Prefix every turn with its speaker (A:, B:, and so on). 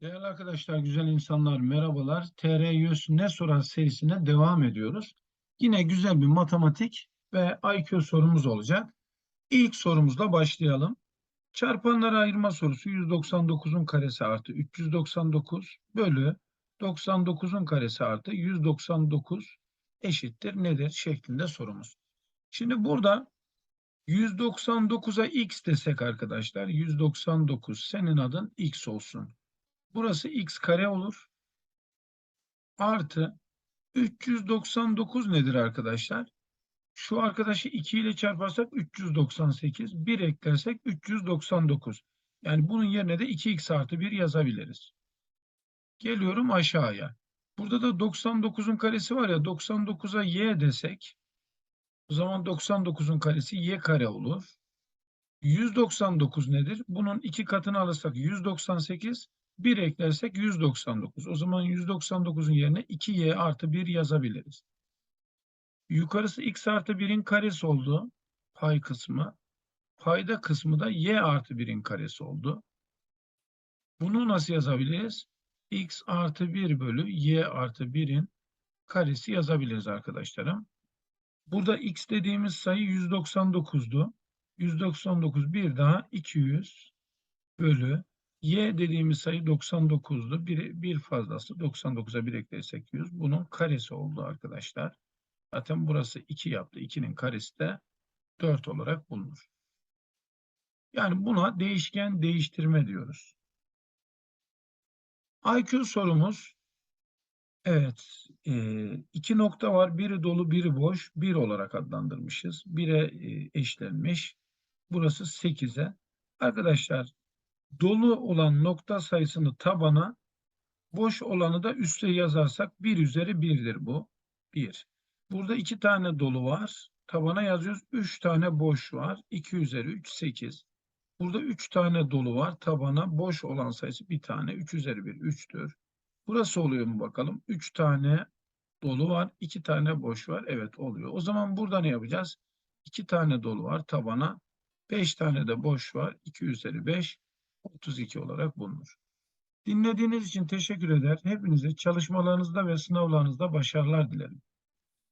A: Değerli arkadaşlar, güzel insanlar, merhabalar. TR YÖS Ne Sorar serisine devam ediyoruz. Yine güzel bir matematik ve IQ sorumuz olacak. İlk sorumuzla başlayalım. Çarpanlara ayırma sorusu 199'un karesi artı 399 bölü 99'un karesi artı 199 eşittir nedir şeklinde sorumuz. Şimdi burada 199'a x desek arkadaşlar 199 senin adın x olsun. Burası x kare olur. Artı 399 nedir arkadaşlar? Şu arkadaşı 2 ile çarparsak 398. 1 eklersek 399. Yani bunun yerine de 2x artı 1 yazabiliriz. Geliyorum aşağıya. Burada da 99'un karesi var ya 99'a y desek o zaman 99'un karesi y kare olur. 199 nedir? Bunun iki katını alırsak 198. 1 eklersek 199. O zaman 199'un yerine 2y artı 1 yazabiliriz. Yukarısı x artı 1'in karesi oldu. Pay kısmı. Payda kısmı da y artı 1'in karesi oldu. Bunu nasıl yazabiliriz? x artı 1 bölü y artı 1'in karesi yazabiliriz arkadaşlarım. Burada x dediğimiz sayı 199'du. 199 bir daha 200 bölü y dediğimiz sayı 99'du. Bir, bir fazlası 99'a 1 eklersek 100. Bunun karesi oldu arkadaşlar. Zaten burası 2 yaptı. 2'nin karesi de 4 olarak bulunur. Yani buna değişken değiştirme diyoruz. IQ sorumuz evet e, iki nokta var. Biri dolu biri boş. 1 olarak adlandırmışız. 1'e e, eşlenmiş. Burası 8'e. Arkadaşlar dolu olan nokta sayısını tabana boş olanı da üste yazarsak 1 üzeri 1'dir bu. 1. Burada 2 tane dolu var. Tabana yazıyoruz. 3 tane boş var. 2 üzeri 3 8. Burada 3 tane dolu var. Tabana boş olan sayısı bir tane. 3 üzeri 1 3'tür. Burası oluyor mu bakalım? 3 tane dolu var. 2 tane boş var. Evet oluyor. O zaman burada ne yapacağız? 2 tane dolu var tabana. 5 tane de boş var. 2 üzeri 5 32 olarak bulunur. Dinlediğiniz için teşekkür eder. Hepinize çalışmalarınızda ve sınavlarınızda başarılar dilerim.